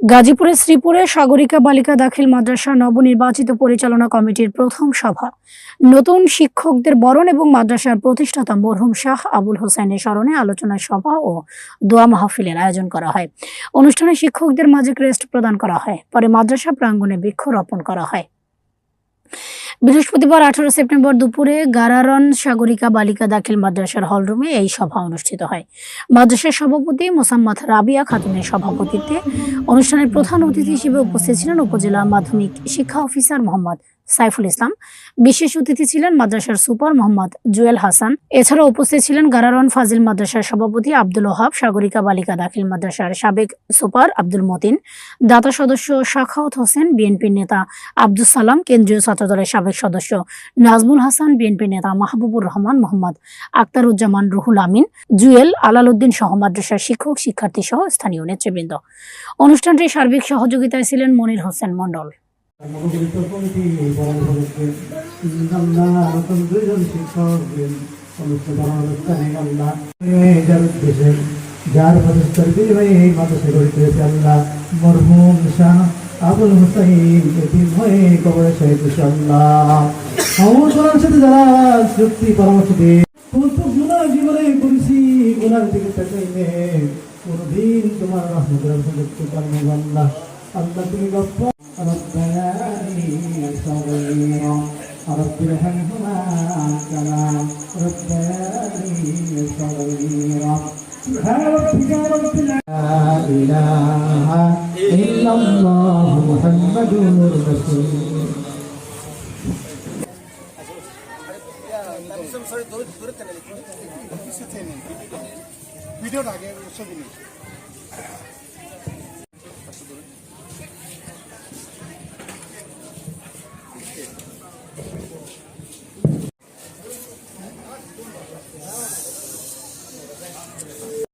গাজীপুরের শ্রীপুরে সাগরিকা বালিকা দাখিল মাদ্রাসা নবনির্বাচিত পরিচালনা কমিটির প্রথম সভা। নতুন শিক্ষকদের বরণ এবং মাদ্রাসার প্রতিষ্ঠাতা মরহুম শাহ আবুল হোসেনের স্মরণে আলোচনা সভা ও দোয়া মাহফিলের আয়োজন করা হয়। অনুষ্ঠানে শিক্ষকদের মাঝে ক্রেস্ট প্রদান করা হয়, পরে মাদ্রাসা প্রাঙ্গণে বৃক্ষরোপণ করা হয়। বৃহস্পতিবার আঠারো সেপ্টেম্বর দুপুরে গারারন সাগরিকা বালিকা দাখিল মাদ্রাসার হলরুমে এই সভা অনুষ্ঠিত হয়। মাদ্রাসার সভাপতি মোসাম্মদ রাবিয়া খাতুনের সভাপতিত্বে অনুষ্ঠানের প্রধান অতিথি হিসেবে উপস্থিত ছিলেন উপজেলা মাধ্যমিক শিক্ষা অফিসার মোহাম্মদ সাইফুল ইসলাম। বিশেষ অতিথি ছিলেন মাদ্রাসার সুপার মোহাম্মদ জুয়েল হাসান। এছাড়া উপস্থিত ছিলেন গারারন ফাজিল মাদ্রাসার সভাপতি আব্দুল ওহাব, সাগরিকা বালিকা দাখিল মাদ্রাসার সাবেক সুপার আব্দুল মতিন। দাতা সদস্য শাখাওত হোসেন, বিএনপির নেতা আব্দুল সালাম, কেন্দ্রীয় ছাত্রদলের সাবেক সদস্য নাজমুল হাসান বিএনপি নেতা মাহবুবুর রহমান, মোহাম্মদ আক্তারুজ্জামান রুহুল আমিন, জুয়েল আলালউদ্দিন সহ মাদ্রাসার শিক্ষক শিক্ষার্থী সহ স্থানীয় নেতৃবৃন্দ। অনুষ্ঠানটির সার্বিক সহযোগিতায় ছিলেন মনির হোসেন মণ্ডল। মনোনীত কমিটি এই পরামর্শকে আল্লাহ নতুন দুইজন শিক্ষক অনুষ্ঠিত অনুষ্ঠানে আল্লাহ যার উদ্দেশ্যে যার প্রতিষ্ঠার বিনিময়ে এই মাদ্রাসা গড়ে তুলেছে আল্লাহ মরহুম শাহ আবুল হুসাইন এটি হয়ে কবরে শহীদ আল্লাহ আমার করার সাথে যারা সত্যি পরামর্শ দিয়ে গুণা জীবনে করেছি গুণার তুমি ربياني صغيرا رب ارحمهما كما ربياني صغيرا سبحان ربك رب الع- لا إله إلا الله محمد رسول ভিডিওটা আগে ছবি নেই